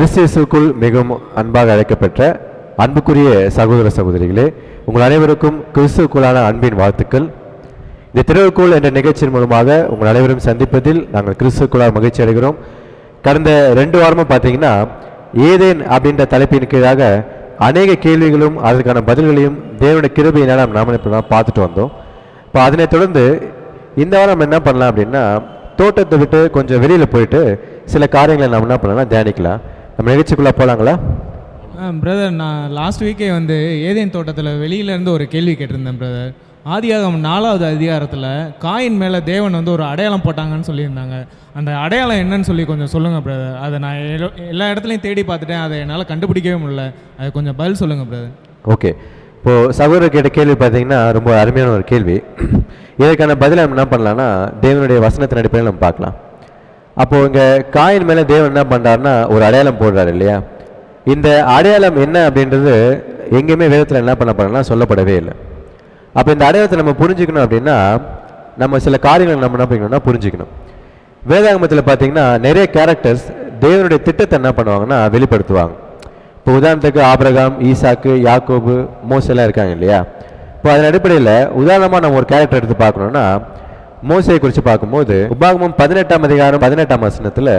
கிறிஸ்தியசுக்குள் மிகவும் அன்பாக அழைக்கப்பெற்ற அன்புக்குரிய சகோதர சகோதரிகளே உங்கள் அனைவருக்கும் கிறிஸ்துக்குள்ளான அன்பின் வாழ்த்துக்கள். இந்த திருவுக்குள் என்ற நிகழ்ச்சியின் மூலமாக உங்கள் அனைவரும் சந்திப்பதில் நாங்கள் கிறிஸ்துக்குள்ளாக மகிழ்ச்சி அடைகிறோம். கடந்த ரெண்டு வாரமாக பார்த்தீங்கன்னா ஏதேன் அப்படின்ற தலைப்பின் கீழாக அநேக கேள்விகளும் அதற்கான பதில்களையும் தேவனுடைய கிருபையினால் நாம் நாம இப்போ பார்த்துட்டு வந்தோம். இப்போ அதனைத் தொடர்ந்து இந்த வாரம் நம்ம என்ன பண்ணலாம் அப்படின்னா தோட்டத்தை விட்டு கொஞ்சம் வெளியில் போயிட்டு சில காரியங்களை நாம் என்ன பண்ணலாம் தியானிக்கலாம். நம்ம நிகழ்ச்சிக்குள்ளே போகலாங்களா பிரதர் நான் லாஸ்ட் வீக்கே வந்து ஏதேன் தோட்டத்தில் வெளியிலேருந்து ஒரு கேள்வி கேட்டிருந்தேன் பிரதர் ஆதியாகம் நாலாவது அதிகாரத்தில் காயின் மேலே தேவன் வந்து ஒரு அடையாளம் போட்டாங்கன்னு சொல்லியிருந்தாங்க. அந்த அடையாளம் என்னன்னு சொல்லி கொஞ்சம் சொல்லுங்கள் பிரதர் அதை நான் எல்லோ- இடத்துலையும் தேடி பார்த்துட்டேன். அதை என்னால் கண்டுபிடிக்கவே முடியல. அது கொஞ்சம் பதில் சொல்லுங்கள் பிரதர் ஓகே இப்போது சகோதரர் கேட்ட கேள்வி பார்த்தீங்கன்னா ரொம்ப அருமையான ஒரு கேள்வி. இதற்கான பதிலை நம்ம என்ன பண்ணலாம்னா தேவனுடைய வசனத்தின் அடிப்படையில் நம்ம பார்க்கலாம். அப்போது இங்கே காயின் மேலே தேவன் என்ன பண்ணுறாருன்னா ஒரு அடையாளம் போடுறாரு இல்லையா? இந்த அடையாளம் என்ன அப்படின்றது எங்கேயுமே வேதத்தில் என்ன பண்ண போகிறோம்னா சொல்லப்படவே இல்லை. அப்போ இந்த அடையாளத்தை நம்ம புரிஞ்சுக்கணும் அப்படின்னா நம்ம சில காரியங்களை நம்ம என்ன பண்ணிக்கணும்னா புரிஞ்சுக்கணும். வேதாகமத்தில் பார்த்தீங்கன்னா நிறைய கேரக்டர்ஸ் தேவனுடைய திட்டத்தை என்ன பண்ணுவாங்கன்னா வெளிப்படுத்துவாங்க. இப்போ உதாரணத்துக்கு ஆபிரகாம் ஈசாக்கு யாக்கோபு மோசெல்லாம் இருக்காங்க இல்லையா? இப்போ அதன் அடிப்படையில் உதாரணமாக நம்ம ஒரு கேரக்டர் எடுத்து பார்க்கணுன்னா மோசையை குறித்து பார்க்கும்போது உபாகமம் பதினெட்டாம் அதிகாரம் பதினெட்டாம் வசனத்தில்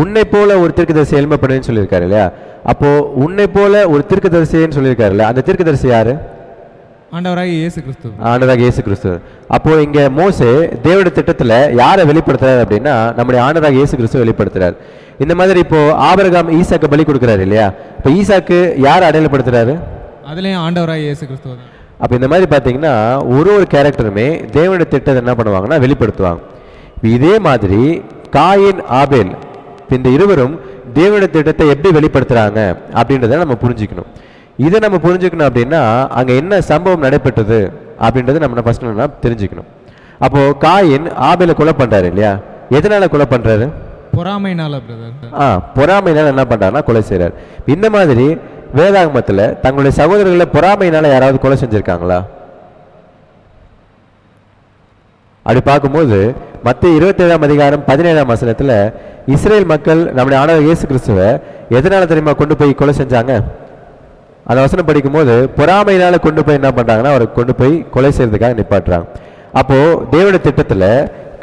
உன்னை போல ஒரு தீர்க்கதரிசி எழுமப்படுன்னு சொல்லியிருக்காரு இல்லையா? அப்போ உன்னை போல ஒரு தீர்க்கதரிசின்னு சொல்லியிருக்காருல்ல அந்த தீர்க்கதரிசி யாரு? ஆண்டவராக இயேசு கிறிஸ்து. ஆண்டவராக இயேசு கிறிஸ்து. அப்போ இங்க மோசே தேவனுடைய திட்டத்துல யாரை வெளிப்படுத்துறாரு அப்படின்னா நம்முடைய ஆண்டவராக இயேசு கிறிஸ்து வெளிப்படுத்துறாரு. இந்த மாதிரி இப்போ ஆபிரகாம் ஈசாக்கு பலி கொடுக்குறாரு இல்லையா? இப்போ ஈசாக்கு யார் அடையாளப்படுத்துறாரு? அதுலேயும் ஆண்டவராக இயேசு கிறிஸ்துவ அப்போ இந்த மாதிரி பார்த்தீங்கன்னா ஒரு ஒரு கேரக்டருமே தேவனுடைய திட்டத்தை என்ன பண்ணுவாங்கன்னா வெளிப்படுத்துவாங்க. இதே மாதிரி காயின் ஆபேல் இந்த இருவரும் தேவனுடைய திட்டத்தை எப்படி வெளிப்படுத்துறாங்க அப்படின்றத நம்ம புரிஞ்சுக்கணும். இதை நம்ம புரிஞ்சுக்கணும் அப்படின்னா அங்கே என்ன சம்பவம் நடைபெற்றது அப்படின்றத நம்ம ஃபர்ஸ்ட் நம்ம தெரிஞ்சுக்கணும். அப்போ காயின் ஆபேலை கொலை பண்றாரு இல்லையா? எதனால கொலை பண்றாரு? பொறாமைனால பிரதர் ஆ பொறாமையினால என்ன பண்றாருன்னா கொலை செய்றாரு. இந்த மாதிரி வேதாகமத்தில் தங்களுடைய சகோதரர்களை பொறாமையினால் யாராவது கொலை செஞ்சுருக்காங்களா? அப்படி பார்க்கும்போது மத்திய இருபத்தேழாம் அதிகாரம் பதினேழாம் வசனத்தில் இஸ்ரேல் மக்கள் நம்முடைய ஆண்டவர் இயேசு கிறிஸ்துவை எதனால தெரியுமா கொண்டு போய் கொலை செஞ்சாங்க? அந்த வசனம் படிக்கும்போது பொறாமையினால் கொண்டு போய் என்ன பண்ணுறாங்கன்னா அவரை கொண்டு போய் கொலை செய்யறதுக்காக நிப்பாட்டுறாங்க. அப்போது தேவனுடைய திட்டத்தில்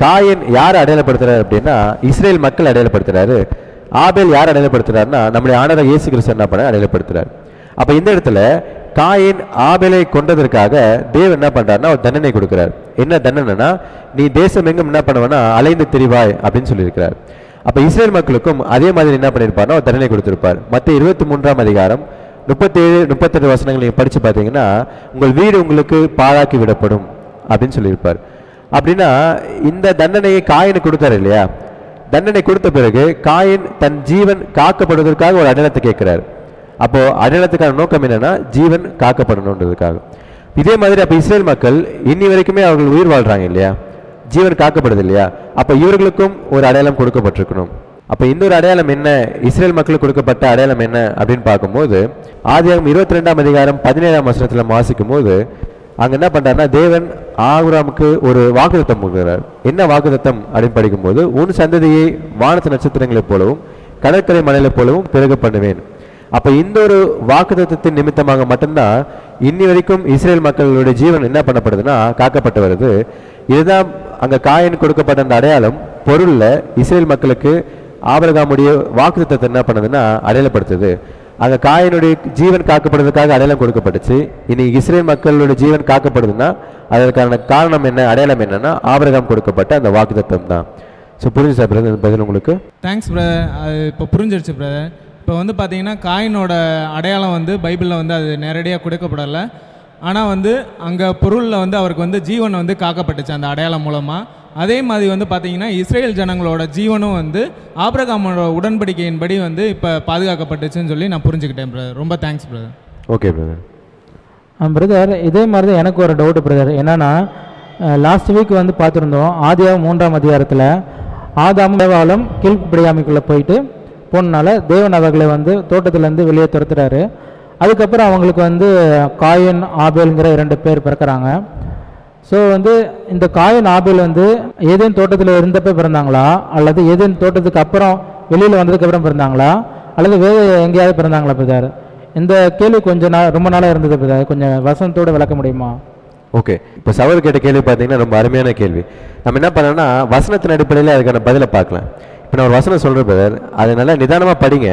காயன் யார் அடையாளப்படுத்துறாரு அப்படின்னா இஸ்ரேல் மக்கள் அடையாளப்படுத்துறாரு. ஆபேல் யார் அடையாளப்படுத்துறாருன்னா நம்முடைய ஆண்டவர் இயேசு கிறிஸ்து என்ன பண்ண அடையாளப்படுத்துறாரு அப்போ இந்த இடத்துல காயின் ஆபேலை கொண்டதற்காக தேவன் என்ன பண்ணுறாருன்னா ஒரு தண்டனை கொடுக்குறார். என்ன தண்டனைனா நீ தேசம் எங்கும் என்ன பண்ணுவேன்னா அலைந்து திரிவாய் அப்படின்னு சொல்லியிருக்கிறார். அப்போ இஸ்ரேல் மக்களுக்கும் அதே மாதிரி என்ன பண்ணியிருப்பார்னா ஒரு தண்டனை கொடுத்துருப்பார். மற்ற இருபத்தி மூன்றாம் அதிகாரம் முப்பத்தேழு முப்பத்தெட்டு வசனங்கள் நீங்கள் படித்து பார்த்தீங்கன்னா உங்கள் வீடு உங்களுக்கு பாழாக்கி விடப்படும் அப்படின்னு சொல்லியிருப்பார். அப்படின்னா இந்த தண்டனையை காயினு கொடுத்தாரு இல்லையா? தண்டனை கொடுத்த பிறகு காயின் தன் ஜீவன் காக்கப்படுவதற்காக ஒரு அடையாளத்தை கேட்கிறார். அப்போ அடையாளத்துக்கான நோக்கம் என்னன்னா ஜீவன் காக்கப்படணுன்றதுக்காக. இதே மாதிரி அப்ப இஸ்ரேல் மக்கள் இன்னி வரைக்குமே அவர்கள் உயிர் வாழ்றாங்க இல்லையா? ஜீவன் காக்கப்படுது இல்லையா? அப்ப இவர்களுக்கும் ஒரு அடையாளம் கொடுக்கப்பட்டிருக்கணும். அப்ப இன்னொரு அடையாளம் என்ன? இஸ்ரேல் மக்களுக்கு கொடுக்கப்பட்ட அடையாளம் என்ன அப்படின்னு பார்க்கும்போது ஆதியாகம் இருபத்தி ரெண்டாம் அதிகாரம் பதினேழாம் வசனத்துல வாசிக்கும் போது அங்கே என்ன பண்ணுறாருன்னா தேவன் ஆகுராமுக்கு ஒரு வாக்குதத்தம் கொடுக்குறார். என்ன வாக்குதத்தம் அப்படின்னு படிக்கும்போது உன் சந்ததியை வானத்து நட்சத்திரங்களைப் போலவும் கடற்கரை மலையில போலவும் பிறகு பண்ணுவேன். அப்போ இந்த ஒரு வாக்குதத்தின் நிமித்தமாக மட்டும்தான் இன்னி வரைக்கும் இஸ்ரேல் மக்களுடைய ஜீவன் என்ன பண்ணப்படுதுன்னா காக்கப்பட்டு வருது. இதுதான் அங்கே காயின் கொடுக்கப்பட்ட அந்த அடையாளம். பொருளில் இஸ்ரேல் மக்களுக்கு ஆபரகாமுடைய வாக்குத்தத்தை என்ன பண்ணுதுன்னா அடையாளப்படுத்துது. அந்த காயினுடைய ஜீவன் காக்கப்படுவதற்காக அடையாளம் கொடுக்கப்பட்டுச்சு. இனி இஸ்ரேல் மக்களுடைய ஜீவன் காக்கப்படுதுன்னா அதற்கான காரணம் என்ன அடையாளம் என்னன்னா ஆபரகம் கொடுக்கப்பட்ட அந்த வாக்குத்தத்தம் தான். ஸோ புரிஞ்சு சார் பிரதர் பதில் உங்களுக்கு? தேங்க்ஸ் பிரதர் அது இப்போ புரிஞ்சிருச்சு பிரதர் இப்போ வந்து பார்த்தீங்கன்னா காயினோட அடையாளம் வந்து பைபிளில் வந்து அது நேரடியாக கொடுக்கப்படலை. ஆனால் வந்து அங்கே பொருளில் வந்து அவருக்கு வந்து ஜீவன் வந்து காக்கப்பட்டுச்சு அந்த அடையாளம் மூலமாக அதே மாதிரி வந்து பார்த்தீங்கன்னா இஸ்ரேல் ஜனங்களோட ஜீவனும் வந்து ஆபிரகாமோட உடன்படிக்கையின்படி வந்து இப்போ பாதுகாக்கப்பட்டுச்சுன்னு சொல்லி நான் புரிஞ்சுக்கிட்டேன் பிரதர் ரொம்ப thanks brother okay brother brother இதே மாதிரி தான் எனக்கு ஒரு டவுட் பிரதர் என்னன்னா லாஸ்ட் வீக் வந்து பார்த்துருந்தோம் ஆதியாகம் மூன்றாம் அதிகாரத்தில் ஆதாம் தேவாலம் கீழ்ப்படியாமைக்குள்ளே போயிட்டு போனனால தேவன் அவர்களை வந்து தோட்டத்திலேருந்து வெளியே துரத்துறாரு. அதுக்கப்புறம் அவங்களுக்கு வந்து காயின் ஆபேலுங்கிற இரண்டு பேர் பிறக்கிறாங்க. ஸோ வந்து இந்த காயின் ஆபேல் வந்து ஏதேன் தோட்டத்தில் இருந்தப்போ பிறந்தாங்களா? அல்லது ஏதேன் தோட்டத்துக்கு அப்புறம் வெளியில் வந்ததுக்கு அப்புறம் பிறந்தாங்களா? அல்லது வேறு எங்கேயாவது பிறந்தாங்களா பிரதார்? இந்த கேள்வி கொஞ்சம் நாள் ரொம்ப நாளாக இருந்தது பிரதார். கொஞ்சம் வசனத்தோடு விளக்க முடியுமா? ஓகே. இப்போ சவர் கேட்ட கேள்வி பார்த்தீங்கன்னா ரொம்ப அருமையான கேள்வி. நம்ம என்ன பண்ணோம்னா வசனத்தின் அடிப்படையில் அதுக்கான பதிலை பார்க்கலாம். இப்போ நான் ஒரு வசனம் சொல்கிறேன் பிரதர். அதை நல்லா நிதானமாக படிங்க.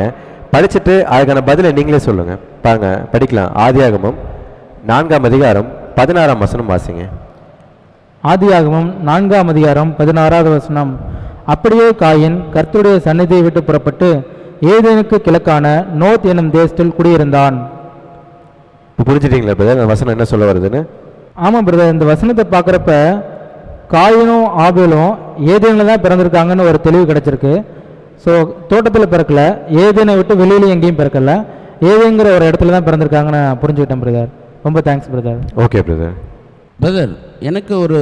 படிச்சுட்டு அதுக்கான பதிலை நீங்களே சொல்லுங்கள் பாருங்க படிக்கலாம். ஆதியாகமம் நான்காம் அதிகாரம் பதினாறாம் வசனம் வாசிங்க. ஆதியாகமம் நான்காம் அதிகாரம் பதினாறாவது வசனம். அப்படியே காயின் கர்த்தருடைய சந்நிதியை விட்டு புறப்பட்டு ஏதேனுக்கு கிழக்கான நோத் என்னும் தேசத்தில் குடியிருந்தான். இப்போ புரிஞ்சுட்டீங்களா பிரதர் அந்த வசனம் என்ன சொல்ல வருதுன்னு? ஆமாம் பிரதர் இந்த வசனத்தை பார்க்குறப்ப காயினும் ஆபேலும் ஏதேனில் தான் பிறந்திருக்காங்கன்னு ஒரு தெளிவு கிடைச்சிருக்கு. ஸோ தோட்டத்தில் பிறக்கல. ஏதேனை விட்டு வெளியில எங்கேயும் பிறக்கல. ஏதேங்கிற ஒரு இடத்துல தான் பிறந்திருக்காங்கன்னு நான் புரிஞ்சுக்கிட்டேன் பிரதர் ரொம்ப thanks brother okay brother brother எனக்கு ஒரு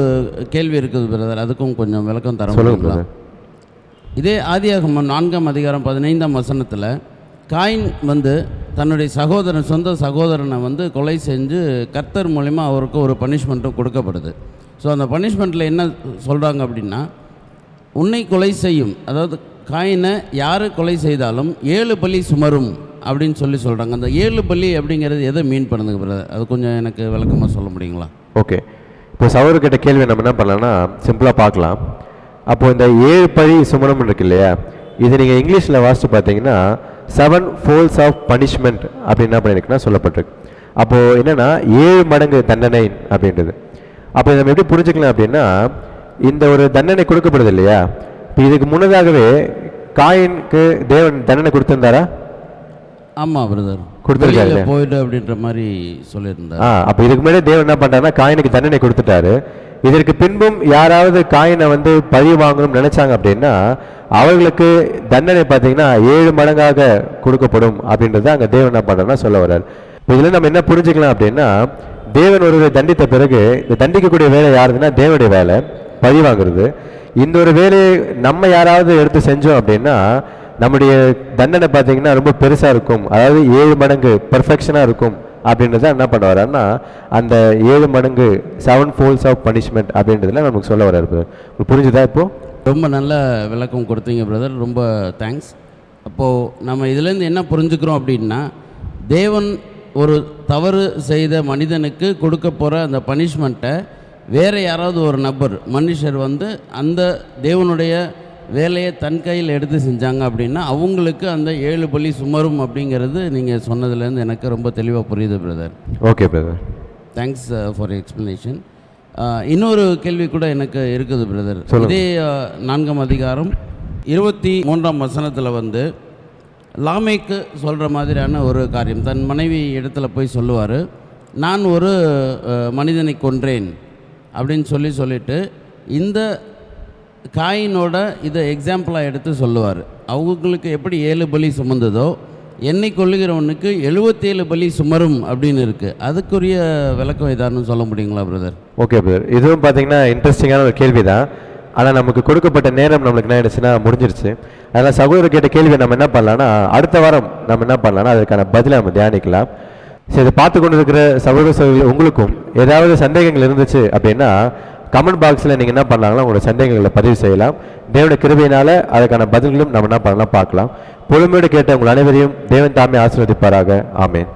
கேள்வி இருக்குது பிரதர் அதுக்கும் கொஞ்சம் விளக்கம் தர முடியுங்களா? இதே ஆதியாகமம் நான்காம் அதிகாரம் பதினைந்தாம் வசனத்தில் காயின் வந்து தன்னுடைய சகோதரன் சொந்த சகோதரனை வந்து கொலை செஞ்சு கர்த்தர் மூலிமா அவருக்கு ஒரு பனிஷ்மெண்ட்டும் கொடுக்கப்படுது. ஸோ அந்த பனிஷ்மெண்ட்டில் என்ன சொல்கிறாங்க அப்படின்னா உன்னை கொலை செய்யும் அதாவது காயினை யார் கொலை செய்தாலும் ஏழு பலி சுமரும் அப்படின்னு சொல்லி சொல்கிறாங்க அந்த ஏழு பலி அப்படிங்கிறது எதை மீன் பண்ணுதுங்க பிரதர் அது கொஞ்சம் எனக்கு விளக்கமாக சொல்ல முடியுங்களா? ஓகே இப்போ சவர்கிட்ட கேள்வி நம்ம என்ன பண்ணலாம்னா சிம்பிளாக பார்க்கலாம். அப்போது இந்த ஏழு பழி சுமரம் இருக்கு இல்லையா? இது நீங்கள் இங்கிலீஷில் வாசித்து பார்த்தீங்கன்னா செவன் ஃபோல்ஸ் ஆஃப் பனிஷ்மெண்ட் அப்படின்னு என்ன பண்ணியிருக்குன்னா சொல்லப்பட்டிருக்கு. அப்போது என்னென்னா ஏழு மடங்கு தண்டனை அப்படின்றது. அப்போ இதை நம்ம எப்படி புரிஞ்சுக்கலாம் அப்படின்னா இந்த ஒரு தண்டனை கொடுக்கப்படுது இல்லையா? இப்போ இதுக்கு முன்னதாகவே காயினுக்கு தேவன் தண்டனை கொடுத்திருந்தாரா? ஆமாம் பிரதர் கொடுத்திருக்காரு. போயிடு அப்படின்ற மாதிரி சொல்லியிருந்தார். ஆ அப்போ இதுக்கு முன்னாடி தேவன் என்ன பண்றாருன்னா காயினுக்கு தண்டனை கொடுத்துட்டாரு. இதற்கு பின்பும் யாராவது காயினை வந்து பழி வாங்கணும்னு நினைச்சாங்க அப்படின்னா அவர்களுக்கு தண்டனை பார்த்தீங்கன்னா ஏழு மடங்காக கொடுக்கப்படும் அப்படின்றத அங்கே தேவன் என்ன பண்றாருன்னா சொல்ல வர்றாரு. இதில் நம்ம என்ன புரிஞ்சுக்கலாம் அப்படின்னா தேவன் ஒருவரை தண்டித்த பிறகு இந்த தண்டிக்கக்கூடிய வேலை யாருதுன்னா தேவனுடைய வேலை பழி வாங்குறது. இந்த ஒரு வேலையை நம்ம யாராவது எடுத்து செஞ்சோம் அப்படின்னா நம்முடைய தண்டனை பார்த்தீங்கன்னா ரொம்ப பெருசாக இருக்கும். அதாவது ஏழு மடங்கு பெர்ஃபெக்ஷனாக இருக்கும் அப்படின்றத என்ன பண்ண வர்றாருன்னா அந்த ஏழு மடங்கு செவன் ஃபோல்ஸ் ஆஃப் பனிஷ்மெண்ட் அப்படின்றதுல நமக்கு சொல்ல வர்றாரு brother. புரிஞ்சுதா இப்போது ரொம்ப நல்ல விளக்கம் கொடுத்தீங்க பிரதர் ரொம்ப தேங்க்ஸ் அப்போது நம்ம இதுலேருந்து என்ன புரிஞ்சுக்கிறோம் அப்படின்னா தேவன் ஒரு தவறு செய்த மனிதனுக்கு கொடுக்க போகிற அந்த பனிஷ்மெண்ட்டை வேறு யாராவது ஒரு நபர் மனுஷர் வந்து அந்த தேவனுடைய வேலையை தன் கையில் எடுத்து செஞ்சாங்க அப்படின்னா அவங்களுக்கு அந்த ஏழு பலி சுமரும் அப்படிங்கிறது நீங்கள் சொன்னதுலேருந்து எனக்கு ரொம்ப தெளிவாக புரியுது brother okay brother thanks for explanation இன்னொரு கேள்வி கூட எனக்கு இருக்குது பிரதர். இதே uh, நான்காம் அதிகாரம் இருபத்தி மூன்றாம் வசனத்தில் வந்து லாமேக்கு சொல்கிற மாதிரியான ஒரு காரியம். தன் மனைவி இடத்துல போய் சொல்லுவார் நான் ஒரு அஹ், மனிதனை கொன்றேன். அப்படின்னு சொல்லி சொல்லிட்டு இந்த காயினோட இதை எக்ஸாம்பிளாக எடுத்து சொல்லுவார். அவங்களுக்கு எப்படி ஏழு பலி சுமந்ததோ என்னை கொள்ளுகிறவனுக்கு எழுபத்தேழு பலி சுமரும் அப்படின்னு இருக்குது அதுக்குரிய விளக்கம் ஏதாருன்னு சொல்ல முடியுங்களா பிரதர் ஓகே பிரதர் இதுவும் பார்த்தீங்கன்னா இன்ட்ரெஸ்டிங்கான ஒரு கேள்வி தான் ஆனால் நமக்கு கொடுக்கப்பட்ட நேரம் நம்மளுக்கு என்ன ஆயிடுச்சுன்னா முடிஞ்சிருச்சு. அதனால் சகோதரர் கேட்ட கேள்வியை நம்ம என்ன பண்ணலாம்னா அடுத்த வாரம் நம்ம என்ன பண்ணலாம்னா அதுக்கான பதிலை நம்ம தியானிக்கலாம். சரி இதை பார்த்து கொண்டு இருக்கிற சகோதர சகோதரி உங்களுக்கும் ஏதாவது சந்தேகங்கள் இருந்துச்சு அப்படின்னா கமெண்ட் பாக்ஸில் நீங்கள் என்ன பண்ணலாங்களா உங்களோட சந்தேகங்களை பதிவு செய்யலாம். தேவனுடைய கிருபையினால் அதுக்கான பதில்களும் நம்ம என்ன பண்ணலாம் பார்க்கலாம். பொறுமையோடு கேட்ட உங்கள் அனைவரையும் தேவன் தாமே ஆசீர்வதிப்பாராக. ஆமேன்.